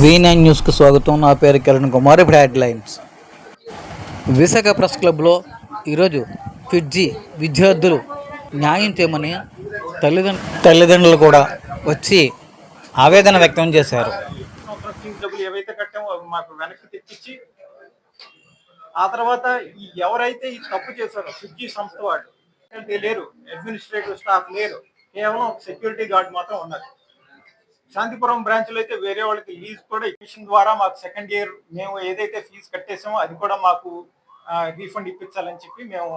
V nine న్యూస్కి స్వాగతం. నా పేరు కిరణ్ కుమార్. ఇప్పుడు హెడ్లైన్స్. విశాఖ ప్రెస్ క్లబ్లో ఈరోజు ఫిడ్జి విద్యార్థులు న్యాయం చేయమని తల్లిదండ్రులు తల్లిదండ్రులు కూడా వచ్చి ఆవేదన వ్యక్తం చేశారు. ఏవైతే కట్టామో మాకు వెనక్కి తెప్పించి ఆ తర్వాత ఈ ఎవరైతే ఈ తప్పు చేశారో స్విగ్గీ సంస్థ వాళ్ళు లేరు అడ్మినిస్ట్రేటివ్ స్టాఫ్ లేరు కేవలం సెక్యూరిటీ గార్డ్ మాత్రం ఉన్నారు. శాంతిపురం బ్రాంచ్లో అయితే వేరే వాళ్ళకి లీజ్ కూడా ఇప్పించిన ద్వారా మాకు సెకండ్ ఇయర్ మేము ఏదైతే ఫీజు కట్టేసామో అది కూడా మాకు రీఫండ్ ఇప్పించాలని చెప్పి మేము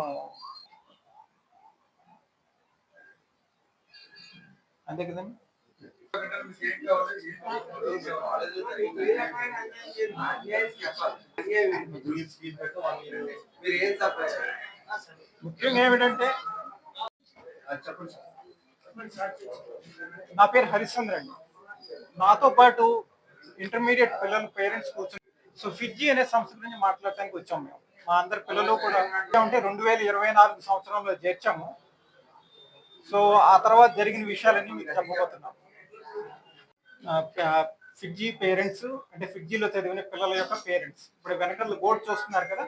అంతే కదండి? ముఖ్యంగా ఏమిటంటే నా పేరు హరిశ్చంద్ర అండి. నాతో పాటు ఇంటర్మీడియట్ పిల్లల పేరెంట్స్ కూర్చొని సో ఫిడ్జీ అనే సంస్థ గురించి మాట్లాడటానికి వచ్చాము మేము. మా అందరి పిల్లలు కూడా అంటే రెండు వేల ఇరవై నాలుగు సంవత్సరంలో చేర్చాము. సో ఆ తర్వాత జరిగిన విషయాలన్నీ మీకు చెప్పబోతున్నాం. ఫిడ్జీ పేరెంట్స్ అంటే ఫిడ్జీలో చదివిన పిల్లల యొక్క పేరెంట్స్ ఇప్పుడు వెనకాల బోర్డు చూస్తున్నారు కదా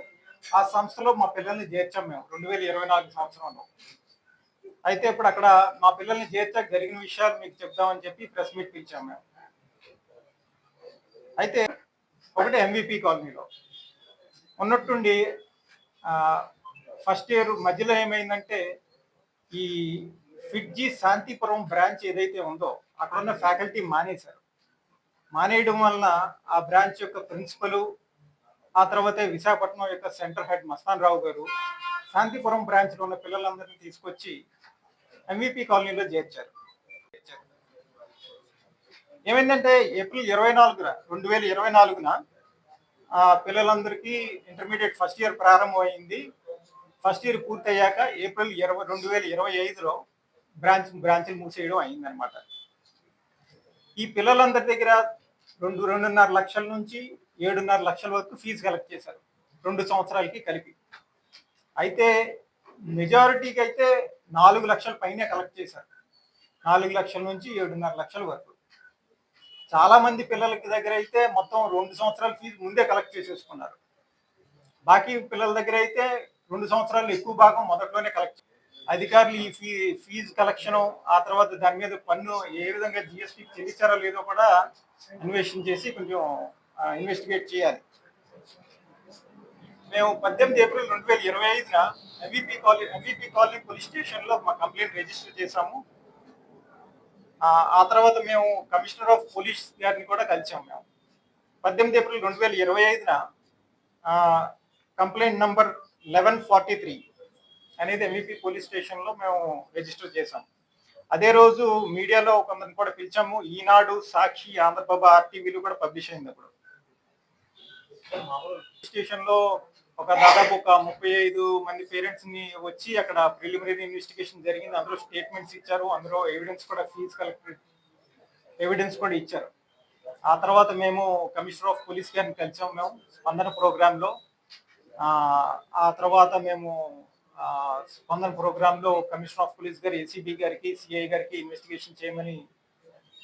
ఆ సంస్థలో మా పిల్లల్ని చేర్చాం మేము రెండు వేల ఇరవై నాలుగు సంవత్సరంలో. అయితే ఇప్పుడు అక్కడ మా పిల్లల్ని చేర్చాక జరిగిన విషయాలు మీకు చెప్దామని చెప్పి ప్రెస్ మీట్ పిలిచాం మేము. అయితే ఒకటి ఎంవిపి కాలనీలో. ఉన్నట్టుండి ఫస్ట్ ఇయర్ మధ్యలో ఏమైందంటే ఈ ఫిడ్జీ శాంతిపురం బ్రాంచ్ ఏదైతే ఉందో అక్కడున్న ఫ్యాకల్టీ మానేశారు. మానేయడం వలన ఆ బ్రాంచ్ యొక్క ప్రిన్సిపల్ ఆ తర్వాత విశాఖపట్నం యొక్క సెంటర్ హెడ్ మస్తాన్ రావు గారు శాంతిపురం బ్రాంచ్లో ఉన్న పిల్లలందరినీ తీసుకొచ్చి ఎంవిపి కాలనీలో చేర్చారు. ఏమైందంటే ఏప్రిల్ ఇరవై నాలుగున రెండు వేల ఇరవై నాలుగున ఆ పిల్లలందరికీ ఇంటర్మీడియట్ ఫస్ట్ ఇయర్ ప్రారంభమైంది. ఫస్ట్ ఇయర్ పూర్తయ్యాక ఏప్రిల్ ఇరవై రెండు వేల ఇరవై ఐదులో బ్రాంచ్ బ్రాంచ్లు మూసేయడం అయిందనమాట ఈ పిల్లలందరి దగ్గర రెండు రెండున్నర లక్షల నుంచి ఏడున్నర లక్షల వరకు ఫీజు కలెక్ట్ చేశారు. రెండు సంవత్సరాలకి కలిపి. అయితే మెజారిటీకి అయితే నాలుగు లక్షల పైనే కలెక్ట్ చేశారు. నాలుగు లక్షల నుంచి ఏడున్నర లక్షల వరకు. చాలా మంది పిల్లలకి దగ్గర అయితే మొత్తం రెండు సంవత్సరాల ఫీజు ముందే కలెక్ట్ చేసేసుకున్నారు. బాకీ పిల్లల దగ్గర అయితే రెండు సంవత్సరాలు ఎక్కువ భాగం మొదట్లోనే కలెక్ట్ అధికారులు ఈ ఫీ ఫీజు కలెక్షన్ ఆ తర్వాత దాని మీద పన్ను ఏ విధంగా జిఎస్టీ చెల్లించారో లేదో కూడా అన్వేషణ చేసి కొంచెం ఇన్వెస్టిగేట్ చేయాలి. మేము పద్దెనిమిది ఏప్రిల్ రెండు వేల ఇరవై ఐదున MVP colony MVP colony police స్టేషన్లో మా కంప్లైంట్ రిజిస్టర్ చేశాము. ఆ, ఆ తర్వాత మేము కమిషనర్ ఆఫ్ పోలీస్ గారిని కూడా కలిసాము మేము. పద్దెనిమిది ఏప్రిల్ రెండు వేల ఇరవై ఐదున complaint number eleven forty three అనేది ఎంఈపీ పోలీస్ స్టేషన్లో మేము రిజిస్టర్ చేశాం. అదే రోజు మీడియాలో కొందరిని కూడా పిలిచాము. ఈనాడు సాక్షి ఆంధ్రప్రభ ఆర్టీవీలు కూడా పబ్లిష్ అయింది అప్పుడు. స్టేషన్లో ఒక దాదాపు ఒక ముప్పై ఐదు మంది పేరెంట్స్ని వచ్చి అక్కడ ప్రిలిమినరీ ఇన్వెస్టిగేషన్ జరిగింది. అందులో స్టేట్మెంట్స్ ఇచ్చారు. అందులో ఎవిడెన్స్ కూడా ఫీజు కలెక్టర్ ఎవిడెన్స్ కూడా ఇచ్చారు. ఆ తర్వాత మేము కమిషనర్ ఆఫ్ పోలీస్ గారిని కలిసాము మేము. స్పందన ప్రోగ్రామ్లో. ఆ, తర్వాత మేము స్పందన ప్రోగ్రామ్లో కమిషనర్ ఆఫ్ పోలీస్ గారు ఏసీబీ గారికి సిఐ గారికి ఇన్వెస్టిగేషన్ చేయమని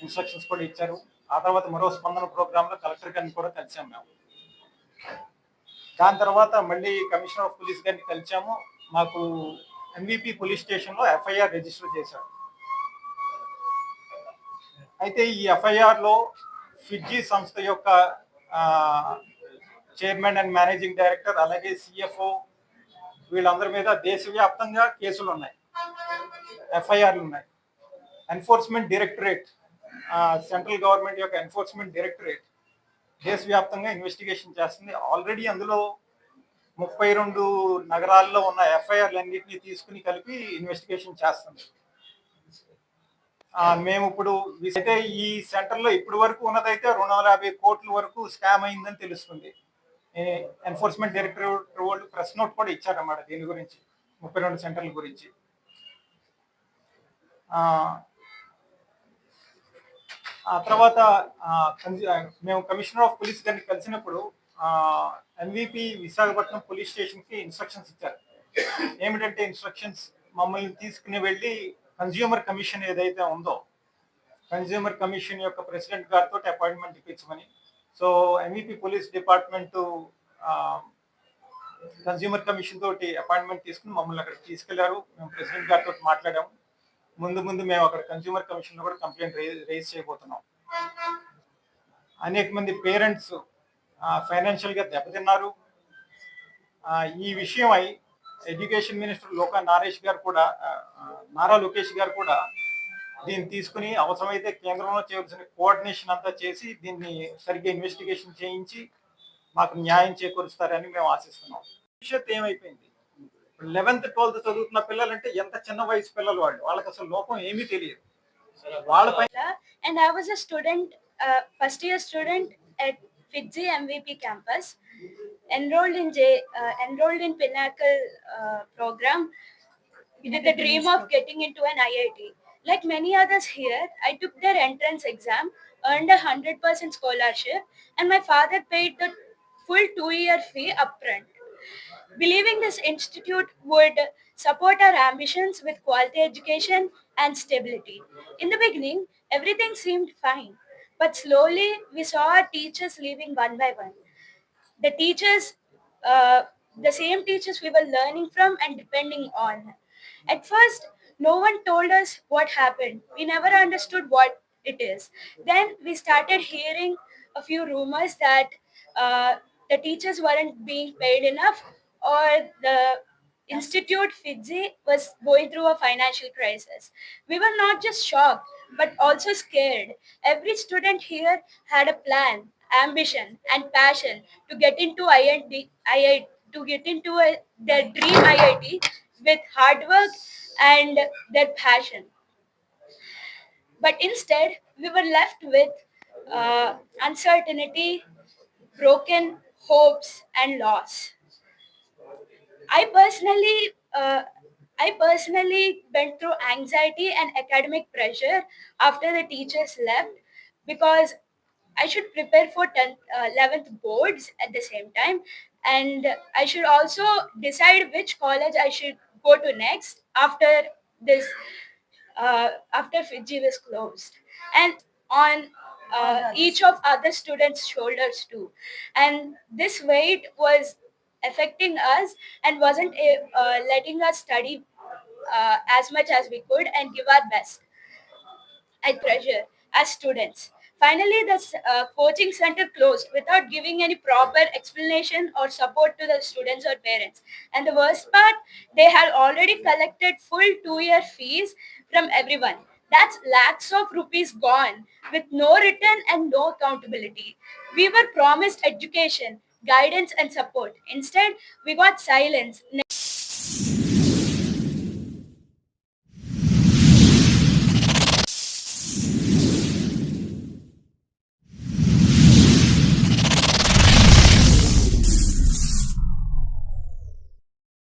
ఇన్స్ట్రక్షన్స్ కూడా ఇచ్చారు. ఆ తర్వాత మరో స్పందన ప్రోగ్రామ్లో కలెక్టర్ గారిని కూడా కలిసాం మేము. దాని తర్వాత మళ్ళీ కమిషనర్ ఆఫ్ పోలీస్ గారిని కలిసాము మాకు ఎంవిపి పోలీస్ స్టేషన్లో ఎఫ్ఐఆర్ రిజిస్టర్ చేశారు. అయితే ఈ ఎఫ్ఐఆర్లో ఫిడ్జీ సంస్థ యొక్క చైర్మన్ అండ్ మేనేజింగ్ డైరెక్టర్ అలాగే సిఎఫ్ఓ వీళ్ళందరి మీద దేశవ్యాప్తంగా కేసులు ఉన్నాయి. ఎఫ్ఐఆర్లు ఉన్నాయి. ఎన్ఫోర్స్మెంట్ డైరెక్టరేట్ సెంట్రల్ గవర్నమెంట్ యొక్క ఎన్ఫోర్స్మెంట్ డైరెక్టరేట్ దేశవ్యాప్తంగా ఇన్వెస్టిగేషన్ చేస్తుంది. ఆల్రెడీ అందులో ముప్పై రెండు నగరాల్లో ఉన్న ఎఫ్ఐఆర్లు అన్నింటినీ తీసుకుని కలిపి ఇన్వెస్టిగేషన్ చేస్తుంది. మేము ఇప్పుడు అయితే ఈ సెంటర్లో ఇప్పటి వరకు ఉన్నదైతే రెండు వందల యాభై కోట్ల వరకు స్కామ్ అయిందని తెలుస్తుంది. ఎన్ఫోర్స్మెంట్ డైరెక్టర్ వాళ్ళు ప్రెస్ నోట్ కూడా ఇచ్చారన్నమాట దీని గురించి ముప్పై రెండు సెంటర్ల గురించి. ఆ, తర్వాత మేము కమిషనర్ ఆఫ్ పోలీస్ గారిని కలిసినప్పుడు ఎంవిపి విశాఖపట్నం పోలీస్ స్టేషన్కి ఇన్స్ట్రక్షన్స్ ఇచ్చారు. ఏమిటంటే ఇన్స్ట్రక్షన్స్ మమ్మల్ని తీసుకుని వెళ్ళి కన్జ్యూమర్ కమిషన్ ఏదైతే ఉందో కన్జ్యూమర్ కమిషన్ యొక్క ప్రెసిడెంట్ గారితో appointment ఇప్పించమని so MEP police department consumer commission తోటి అపాయింట్మెంట్ తీసుకుని మమ్మల్ని అక్కడ తీసుకెళ్ళారు. మేము ప్రెసిడెంట్ గారితో మాట్లాడాము. ముందు ముందు మేము అక్కడ కన్జ్యూమర్ కమిషన్లో కూడా కంప్లైంట్ రేజ్ చేయబోతున్నాం. అనేక మంది పేరెంట్స్ ఫైనాన్షియల్గా దెబ్బతిన్నారు. ఈ విషయమై ఎడ్యుకేషన్ మినిస్టర్ లోకా నారేష్ గారు కూడా నారా లోకేష్ గారు కూడా దీన్ని తీసుకుని అవసరమైతే కేంద్రంలో చేయవలసిన కోఆర్డినేషన్ అంతా చేసి దీన్ని సరిగ్గా ఇన్వెస్టిగేషన్ చేయించి మాకు న్యాయం చేకూరుస్తారని మేము ఆశిస్తున్నాం. భవిష్యత్తు ఏమైపోయింది? లెవెన్త్ ట్వెల్త్ చదువుతున్న పిల్లలంటే ఎంత చిన్న వయసు పిల్లలు వాళ్ళు? వాళ్ళకి అసలు లోపం ఏమీ తెలియదు. వాళ్ళపై and I was a student, uh, student year student at Fitzy MVP campus, enrolled in J, uh, enrolled in Pinnacle uh, program. With the dream of getting into an IIT. Like many others here, I took their entrance exam, earned a hundred percent scholarship, and my father paid the full two-year fee upfront believing this institute would support our ambitions with quality education and stability. In the beginning, everything seemed fine, but slowly we saw our teachers leaving one by one. The teachers, uh, the same teachers we were learning from and depending on. At first, no one told us what happened. We never understood what it is. Then we started hearing a few rumors that uh, the teachers weren't being paid enough or the institute Fiji was going through a financial crisis. We were not just shocked, but also scared. Every student here had a plan, ambition, and passion to get into IIT, IIT to get into a, their dream IIT with hard work and their passion. But instead, we were left with uh, uncertainty, broken hopes, and loss. I personally, uh, I personally went through anxiety and academic pressure after the teachers left because I should prepare for 10th, uh, 11th boards at the same time, and I should also decide which college I should go to next after this, uh, after Fiji was closed, and on uh, each of other students' shoulders too, and this weight was affecting us and wasn't uh, uh, letting us study uh, as much as we could and give our best. I treasure as students. Finally, the uh, coaching center closed without giving any proper explanation or support to the students or parents. And the worst part, they had already collected full two year fees from everyone. That's lakhs of rupees gone with no return and no accountability. We were promised education, guidance, and support. Instead, we got silence.